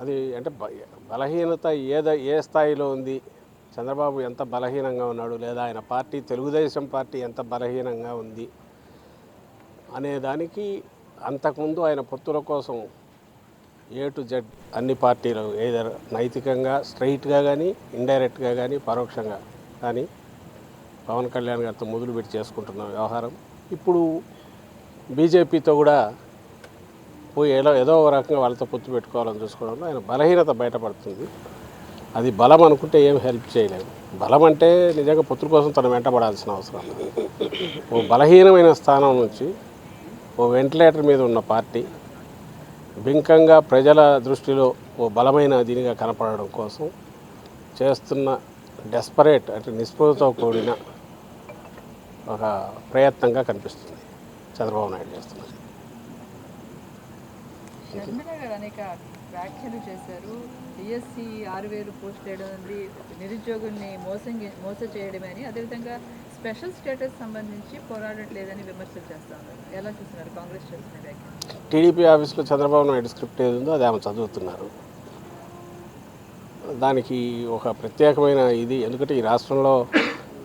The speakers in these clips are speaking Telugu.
అది అంటే బలహీనత ఏద ఏ స్థాయిలో ఉంది? చంద్రబాబు ఎంత బలహీనంగా ఉన్నాడు? లేదా ఆయన పార్టీ తెలుగుదేశం పార్టీ ఎంత బలహీనంగా ఉంది? అనే దానికి అంతకుముందు ఆయన పొత్తుల కోసం ఏ టు జెడ్ అన్ని పార్టీలు ఏదర్ నైతికంగా స్ట్రైట్గా కానీ ఇండైరెక్ట్గా కానీ పరోక్షంగా కానీ పవన్ కళ్యాణ్ గారితో మొదలుపెట్టి చేసుకుంటున్న వ్యవహారం. ఇప్పుడు బీజేపీతో కూడా పోయి ఏదో ఏదో ఒక రకంగా వాళ్ళతో పొత్తు పెట్టుకోవాలని చూసుకోవడంలో ఆయన బలహీనత బయటపడుతుంది. అది బలం అనుకుంటే ఏం హెల్ప్ చేయలేదు. బలం అంటే నిజంగా పొత్తుల కోసం తను వెంటబడాల్సిన అవసరం. ఓ బలహీనమైన స్థానం నుంచి ఓ వెంటిలేటర్ మీద ఉన్న పార్టీ బింకంగా ప్రజల దృష్టిలో ఓ బలమైన దీనిగా కనపడడం కోసం చేస్తున్న డెస్పరేట్ అంటే నిస్పృహతో కూడిన ఒక ప్రయత్నంగా కనిపిస్తుంది. చంద్రబాబు నాయుడు చేస్తున్నది. షర్మిల గారు అనేక వ్యాఖ్యలు చేశారు. డిఎస్సి ఆరు వేలు పోస్ట్ చేయడం ఉంది నిరుద్యోగుల్ని మోసం మోసం చేయడమే అని. అదేవిధంగా స్పెషల్ స్టేటస్ సంబంధించి పోరాడట్లేదని విమర్శలు చేస్తా ఉన్నారు. ఎలా చూస్తున్నారు కాంగ్రెస్ చేసిన వ్యాఖ్యలు? టీడీపీ ఆఫీస్లో చంద్రబాబు నాయుడు స్క్రిప్ట్ ఏది ఉందో అది ఆమె చదువుతున్నారు. దానికి ఒక ప్రత్యేకమైన ఇది. ఎందుకంటే ఈ రాష్ట్రంలో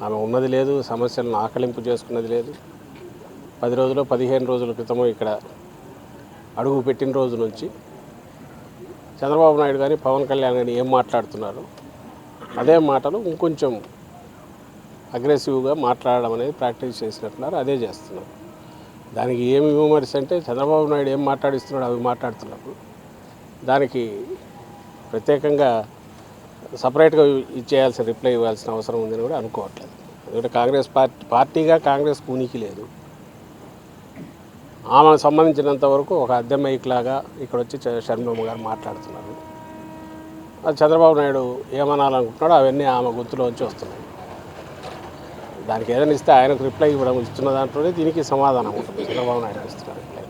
ఆమె ఉన్నది లేదు సమస్యలను ఆకలింపు చేసుకున్నది లేదు. పది రోజులు పదిహేను రోజుల క్రితము ఇక్కడ అడుగు పెట్టిన రోజు నుంచి చంద్రబాబు నాయుడు కానీ పవన్ కళ్యాణ్ కానీ ఏం మాట్లాడుతున్నారు? అదే మాటలు ఇంకొంచెం అగ్రెసివ్గా మాట్లాడడం అనేది ప్రాక్టీస్ చేసినట్టున్నారు అదే చేస్తున్నారు. దానికి ఏమి విమర్శ అంటే చంద్రబాబు నాయుడు ఏం మాట్లాడిస్తున్నాడు అవి మాట్లాడుతున్నప్పుడు దానికి ప్రత్యేకంగా సపరేట్గా ఇచ్చేయాల్సిన రిప్లై ఇవ్వాల్సిన అవసరం ఉందని కూడా అనుకోవట్లేదు. ఎందుకంటే కాంగ్రెస్ పార్టీ పార్టీగా కాంగ్రెస్ ఉనికి లేదు. ఆమెకు సంబంధించినంత వరకు ఒక అద్దె మైక్ లాగా ఇక్కడ వచ్చి చ- షర్మిలమ్మ గారు మాట్లాడుతున్నారు. అది చంద్రబాబు నాయుడు ఏమనాలనుకుంటున్నాడో అవన్నీ ఆమె గొంతులోంచి వస్తున్నాయి. దానికి ఏదైనా ఇస్తే ఆయనకు రిప్లై ఇవ్వడం ఇస్తున్న దాంట్లోనే దీనికి సమాధానం ఉంటుంది. చంద్రబాబు నాయుడు ఇస్తున్న reply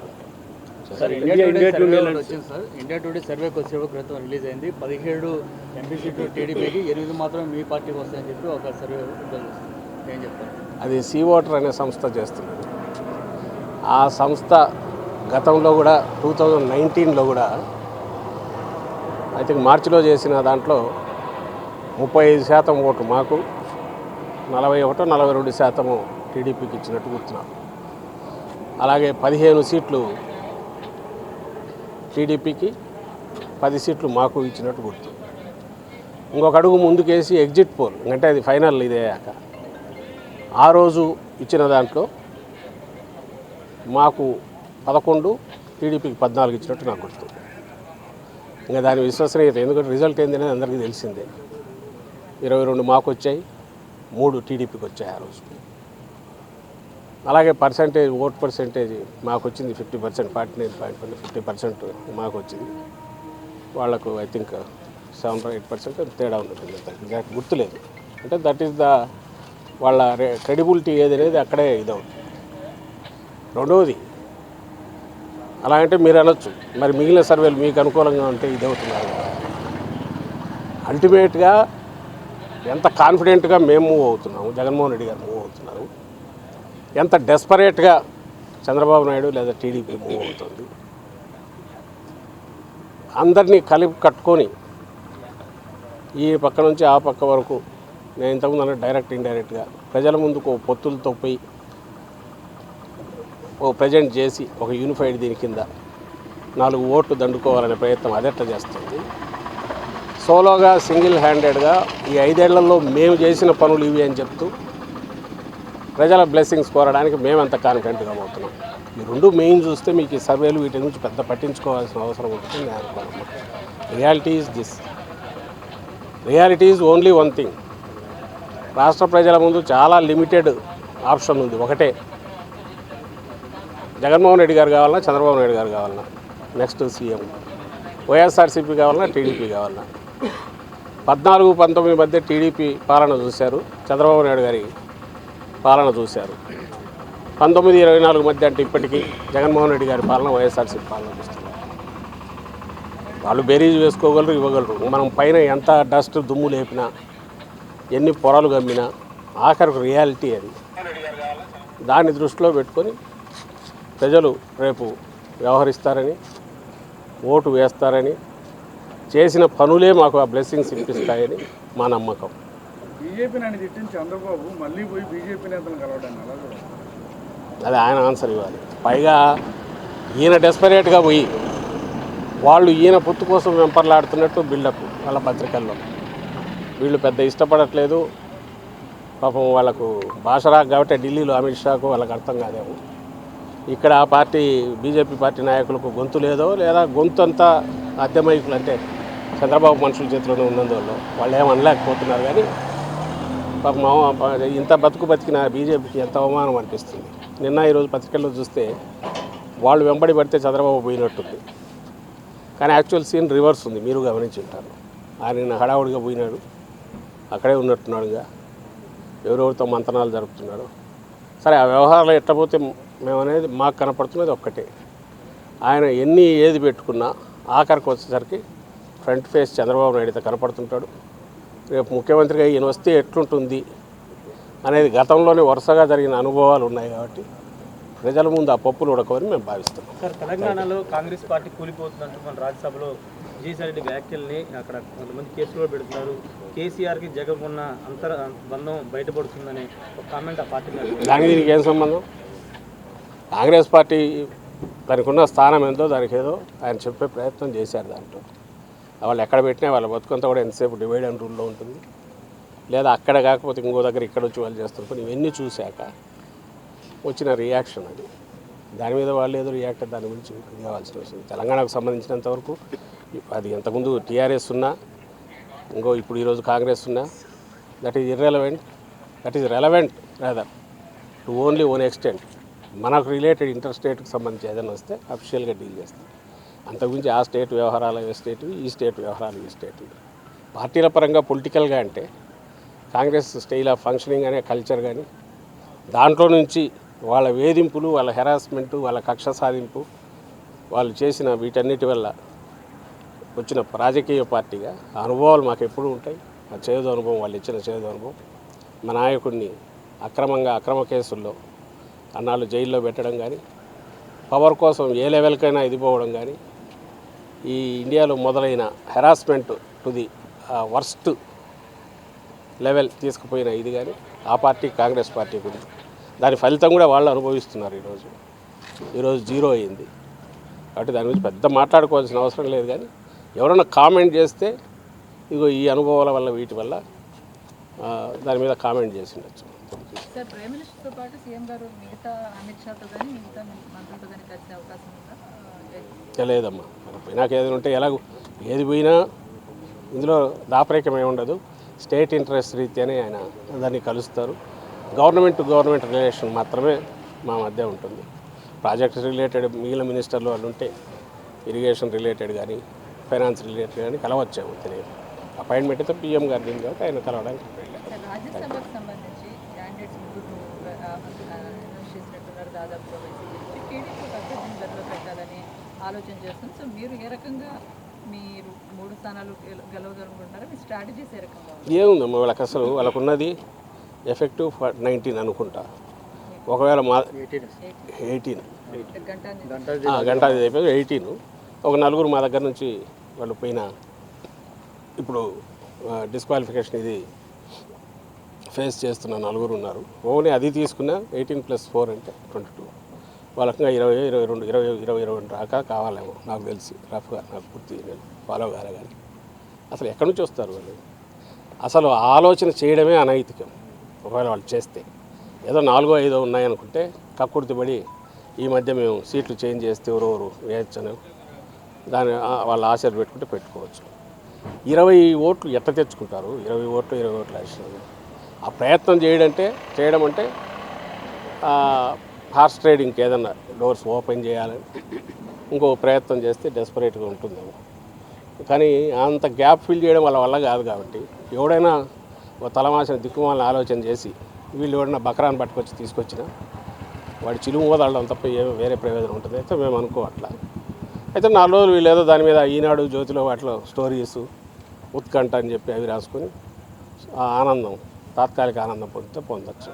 sir India Today survey ఒకటి వచ్చింది సార్. ఇండియా టుడే సర్వే కొద్దిసేపు క్రితం రిలీజ్ అయింది. పదిహేడు ఎంపీ సీట్లు టీడీపీకి ఎనిమిది మాత్రం మీ పార్టీకి వస్తాయని చెప్పి ఒక సర్వే రిలీజ్ చేస్తుంది ఏం చెప్తారు? అది సీ ఓటర్ అనే సంస్థ చేస్తున్నది. ఆ సంస్థ గతంలో కూడా టూ థౌజండ్ నైన్టీన్లో కూడా ఐ థింక్ మార్చిలో చేసిన దాంట్లో ముప్పై ఐదు శాతం ఓటు మాకు నలభై ఒకటో నలభై రెండు శాతము టీడీపీకి ఇచ్చినట్టు గుర్తున్నాం. అలాగే పదిహేను సీట్లు టీడీపీకి పది సీట్లు మాకు ఇచ్చినట్టు గుర్తు. ఇంకొక అడుగు ముందుకేసి ఎగ్జిట్ పోల్ అంటే అది ఫైనల్ ఇదే ఆ రోజు ఇచ్చిన దాంట్లో మాకు పదకొండు టీడీపీకి పద్నాలుగు ఇచ్చినట్టు నాకు గుర్తు. ఇంకా దాని విశ్వసనీయత ఎందుకంటే రిజల్ట్ ఏంది అనేది అందరికీ తెలిసిందే. ఇరవై రెండు మాకు వచ్చాయి మూడు టీడీపీకి వచ్చాయి ఆ రోజు. అలాగే పర్సంటేజ్ ఓట్ పర్సంటేజ్ మాకు వచ్చింది fifty percent forty nine point fifty percent మాకు వచ్చింది. వాళ్ళకు I think seven eight percent తేడా ఉంటుంది ఎగ్జాక్ట్ గుర్తులేదు అంటే దట్ ఈస్ ద వాళ్ళ క్రెడిబిలిటీ ఏది అనేది అక్కడే ఇదవుతుంది. రెండవది అలా అంటే మీరు అనొచ్చు మరి మిగిలిన సర్వేలు మీకు అనుకూలంగా ఉంటే ఇది అవుతున్నారు. అల్టిమేట్గా ఎంత కాన్ఫిడెంట్గా మేము మూవ్ అవుతున్నాము జగన్మోహన్ రెడ్డి గారు మూవ్ అవుతున్నారు ఎంత డెస్పరేట్గా చంద్రబాబు నాయుడు లేదా టీడీపీ మూవ్ అవుతుంది అందరినీ కలిపి కట్టుకొని ఈ పక్క నుంచి ఆ పక్క వరకు నేను ఇంతకుముందు డైరెక్ట్ ఇండైరెక్ట్గా ప్రజల ముందుకు పొత్తులతో పోయి ఓ ప్రజెంట్ చేసి ఒక యూనిఫైడ్ దీని కింద నాలుగు ఓట్లు దండుకోవాలనే ప్రయత్నం అదెట్ట చేస్తుంది. సోలోగా సింగిల్ హ్యాండెడ్గా ఈ ఐదేళ్ళలో మేము చేసిన పనులు ఇవి అని చెప్తూ ప్రజల బ్లెస్సింగ్స్ కోరడానికి మేమంత కాన్ఫిడెంట్గా అవుతున్నాం ఈ రెండు మెయిన్ చూస్తే మీకు ఈ సర్వేలు వీటి నుంచి పెద్ద పట్టించుకోవాల్సిన అవసరం ఉంటుంది నేను అనుకోను reality is this reality is only one thing రాష్ట్ర ప్రజల ముందు చాలా లిమిటెడ్ ఆప్షన్ ఉంది. ఒకటే. జగన్మోహన్ రెడ్డి గారు కావాలన్నా చంద్రబాబు నాయుడు గారు కావాలన్నా. Next CM. వైఎస్ఆర్సీపీ కావాలన్నా టీడీపీ కావాలన్నా. పద్నాలుగు పంతొమ్మిది మధ్య టీడీపీ పాలన చూశారు. చంద్రబాబు నాయుడు గారి పాలన చూశారు. పంతొమ్మిది ఇరవై నాలుగు మధ్య అంటే ఇప్పటికీ జగన్మోహన్ రెడ్డి గారి పాలన వైఎస్ఆర్సీపీ పాలన చూస్తున్నారు. వాళ్ళు బేరీజ్ వేసుకోగలరు ఇవ్వగలరు. మనం పైన ఎంత డస్ట్ దుమ్ము లేపినా ఎన్ని పొరలు గమ్మినా ఆఖరికి రియాలిటీ అది. దాన్ని దృష్టిలో పెట్టుకొని ప్రజలు రేపు వ్యవహరిస్తారని ఓటు వేస్తారని చేసిన పనులే మాకు ఆ బ్లెస్సింగ్స్ ఇప్పిస్తాయని మా నమ్మకం. బీజేపీ నన్ను తిట్టిన చంద్రబాబు మళ్ళీ పోయి బీజేపీ నేతలను కలవడానికి అలా కూడా అది ఆయన ఆన్సర్ ఇవ్వాలి. పైగా ఈయన డెస్పరేట్గా పోయి వాళ్ళు ఈయన పొత్తు కోసం వెంపర్లాడుతున్నట్టు బిల్డప్ వాళ్ళ పత్రికల్లో. వీళ్ళు పెద్ద ఇష్టపడట్లేదు. పాపం వాళ్ళకు భాష రాక కాబట్టి ఢిల్లీలో అమిత్ షాకు వాళ్ళకి అర్థం కాదేమో. ఇక్కడ ఆ పార్టీ బీజేపీ పార్టీ నాయకులకు గొంతు లేదో లేదా గొంతు అంతా అద్దెమైకులు అంటే చంద్రబాబు మనుషుల చేతిలోనే ఉన్నందువల్ల వాళ్ళు ఏం అనలేకపోతున్నారు కానీ పాపం ఇంత బతుకు బతికిన బీజేపీకి ఎంత అవమానం అనిపిస్తుంది. నిన్న ఈరోజు పత్రికల్లో చూస్తే వాళ్ళు వెంబడి పడితే చంద్రబాబు పోయినట్టుంది. కానీ యాక్చువల్ సీన్ రివర్స్ ఉంది మీరు గమనించి ఉంటారు ఆయన నిన్న హడావుడిగా పోయినాడు అక్కడే ఉన్నట్టున్నాడుగా. ఎవరెవరితో మంతనాలు జరుపుతున్నాడు. సరే ఆ వ్యవహారాలు ఎట్టపోతే మేమనేది మాకు కనపడుతున్నది ఒక్కటే. ఆయన ఎన్ని ఏది పెట్టుకున్నా ఆఖరికి వచ్చేసరికి ఫ్రంట్ ఫేస్ చంద్రబాబు నాయుడుతో కనపడుతుంటాడు. రేపు ముఖ్యమంత్రిగా ఈయన వస్తే ఎట్లుంటుంది అనేది గతంలోనే వరుసగా జరిగిన అనుభవాలు ఉన్నాయి కాబట్టి ప్రజల ముందు ఆ పప్పులు ఉడకవని మేము భావిస్తున్నాం. సార్ తెలంగాణలో కాంగ్రెస్ పార్టీ కూలిపోతుందంటూ మన రాజ్యసభలో విజయసాయి రెడ్డి వ్యాఖ్యల్ని అక్కడ కొంతమంది కేసులు పెడుతున్నారు. కేసీఆర్కి జగన్ ఉన్న అంతర బంధం బయటపడుతుందనే ఒక కామెంట్ ఆ పార్టీ దానికి దీనికి ఏం సంబంధం? కాంగ్రెస్ పార్టీ దానికి ఉన్న స్థానం ఏందో దానికి ఏదో ఆయన చెప్పే ప్రయత్నం చేశారు దాంట్లో. వాళ్ళు ఎక్కడ పెట్టినా వాళ్ళ బతుకంతా కూడా ఎంతసేపు డివైడ్ అండ్ రూల్లో ఉంటుంది. లేదా అక్కడ కాకపోతే ఇంకో దగ్గర ఇక్కడ వచ్చి వాళ్ళు చేస్తారు కొన్ని ఇవన్నీ చూశాక వచ్చిన రియాక్షన్ అది. దాని మీద వాళ్ళు ఏదో రియాక్ట్ దాని గురించి కావాల్సిన వచ్చింది తెలంగాణకు సంబంధించినంత వరకు అది ఇంతకుముందు టీఆర్ఎస్ ఉన్నా ఇంకో ఇప్పుడు ఈరోజు కాంగ్రెస్ ఉన్నా that is irrelevant that is relevant rather to only own extent మనకు రిలేటెడ్ ఇంటర్ స్టేట్కి సంబంధించి ఏదైనా వస్తే అఫిషియల్గా డీల్ చేస్తాం. అంతకుమించి ఆ స్టేట్ వ్యవహారాలు ఏ స్టేట్ ఈ స్టేట్ వ్యవహారాలు ఈ స్టేట్ పార్టీల పరంగా పొలిటికల్గా అంటే కాంగ్రెస్ స్టైల్ ఆఫ్ ఫంక్షనింగ్ అనే కల్చర్ కానీ దాంట్లో నుంచి వాళ్ళ వేధింపులు వాళ్ళ హెరాస్మెంట్ వాళ్ళ కక్ష సాధింపు వాళ్ళు చేసిన వీటన్నిటి వల్ల వచ్చిన రాజకీయ పార్టీగా ఆ అనుభవాలు మాకు ఎప్పుడూ ఉంటాయి. ఆ చేదు అనుభవం వాళ్ళు ఇచ్చిన చేదు అనుభవం. మా నాయకుడిని అక్రమంగా అక్రమ కేసుల్లో అన్నాళ్ళు జైల్లో పెట్టడం కానీ పవర్ కోసం ఏ లెవెల్కైనా ఇదిపోవడం కానీ ఈ ఇండియాలో మొదలైన harassment to the worst level తీసుకుపోయిన ఇది కానీ ఆ పార్టీ కాంగ్రెస్ పార్టీ గురించి. దాని ఫలితం కూడా వాళ్ళు అనుభవిస్తున్నారు ఈరోజు. ఈరోజు జీరో అయింది. కాబట్టి దాని గురించి పెద్ద మాట్లాడుకోవాల్సిన అవసరం లేదు కానీ ఎవరైనా కామెంట్ చేస్తే ఇగో ఈ అనుభవాల వల్ల వీటి వల్ల దాని మీద కామెంట్ చేసి ఉండొచ్చు. సార్ ప్రైమ్ మినిస్టర్తో పాటు సీఎం గారు మిగతా అమిత్ షాతో కానీ మిగతా మంత్రులతో కానీ కలిసే అవకాశం ఉందా? ఆ, లేదమ్మా. పోయినాక ఏదైనా ఉంటే ఎలాగో ఏది పోయినా ఇందులో దాపరికం ఏమి ఉండదు. స్టేట్ ఇంట్రెస్ట్ రీత్యానే ఆయన దాన్ని కలుస్తారు. గవర్నమెంట్ టు గవర్నమెంట్ రిలేషన్ మాత్రమే మా మధ్య ఉంటుంది. ప్రాజెక్ట్ రిలేటెడ్ మిగిలిన మినిస్టర్లు వాళ్ళు ఉంటే ఇరిగేషన్ రిలేటెడ్ కానీ ఫైనాన్స్ రిలేటెడ్ కానీ కలవచ్చేమో తెలియదు. అపాయింట్మెంట్ అయితే పిఎం గారు దీని కాబట్టి ఆయన కలవడానికి వెళ్ళారు సార్ రాజ్యసభకు సంబంధించి క్యాండిడేట్స్ ముగ్గురు అనౌన్స్ చేసినట్టున్నారు దాదాపుగా వైసీపీ టీడీపీ అభ్యర్థిని పెట్టాలని ఆలోచన చేస్తుంది. సో మీరు ఏ రకంగా మీరు మూడు స్థానాలు మీ స్ట్రాటజీస్ ఏ రకంగా ఏముందమ్మా వాళ్ళకి అసలు వాళ్ళకు ఉన్నది ఎఫెక్టివ్ నైన్టీన్ అనుకుంటా. ఒకవేళ మా ఎయిటీన్. గంట గంట అది అయిపోయి ఎయిటీన్. ఒక నలుగురు మా దగ్గర నుంచి వాళ్ళు పోయిన ఇప్పుడు డిస్క్వాలిఫికేషన్ ఇది ఫేస్ చేస్తున్న నలుగురు ఉన్నారు. ఓన్లీ అది తీసుకున్న ఎయిటీన్ ప్లస్ ఫోర్ అంటే ట్వంటీ టూ. వాళ్ళకి ఇరవై ఇరవై రెండు ఇరవై ఇరవై ఇరవై రెండు దాకా కావాలేమో నాకు తెలిసి. రఫ్గా నాకు పూర్తి నేను ఫాలో కాలే కానీ. అసలు ఎక్కడి నుంచి వస్తారు వాళ్ళు? అసలు ఆలోచన చేయడమే అనైతికం ఒకవేళ వాళ్ళు చేస్తే. ఏదో నాలుగో ఐదో ఉన్నాయనుకుంటే కక్కుర్తిపడి ఈ మధ్య మేము సీట్లు చేంజ్ చేస్తే ఎవరెవరు వేయచ్చని దాని వాళ్ళ ఆశలు పెట్టుకుంటే పెట్టుకోవచ్చు. ఇరవై ఓట్లు ఎట్ట తెచ్చుకుంటారు? ఇరవై ఓట్లు ఇరవై ఓట్లు వేసినారు ఆ ప్రయత్నం చేయడంటే చేయడం అంటే హార్స్ ట్రేడింగ్కి ఏదన్నా డోర్స్ ఓపెన్ చేయాలని ఇంకో ప్రయత్నం చేస్తే డెస్పరేట్గా ఉంటుందేమో. కానీ అంత గ్యాప్ ఫిల్ చేయడం వాళ్ళ వల్ల కాదు కాబట్టి ఎవడైనా ఒక తలమాసిన దిక్కుమాలని ఆలోచన చేసి వీళ్ళు ఎవడైనా బకరాన్ని పట్టుకొచ్చి తీసుకొచ్చినా వాడి చిలుము వదలడం తప్ప ఏమి వేరే ప్రయోజనం ఉంటుంది. అయితే మేము అనుకోవట్లా. అయితే నాలుగు రోజులు వీళ్ళు ఏదో దాని మీద ఈనాడు జ్యోతిలో వాటిలో స్టోరీస్ ఉత్కంఠ అని చెప్పి అవి రాసుకొని ఆ ఆనందం తాత్కాలిక ఆనందం పొందితే పొందొచ్చు.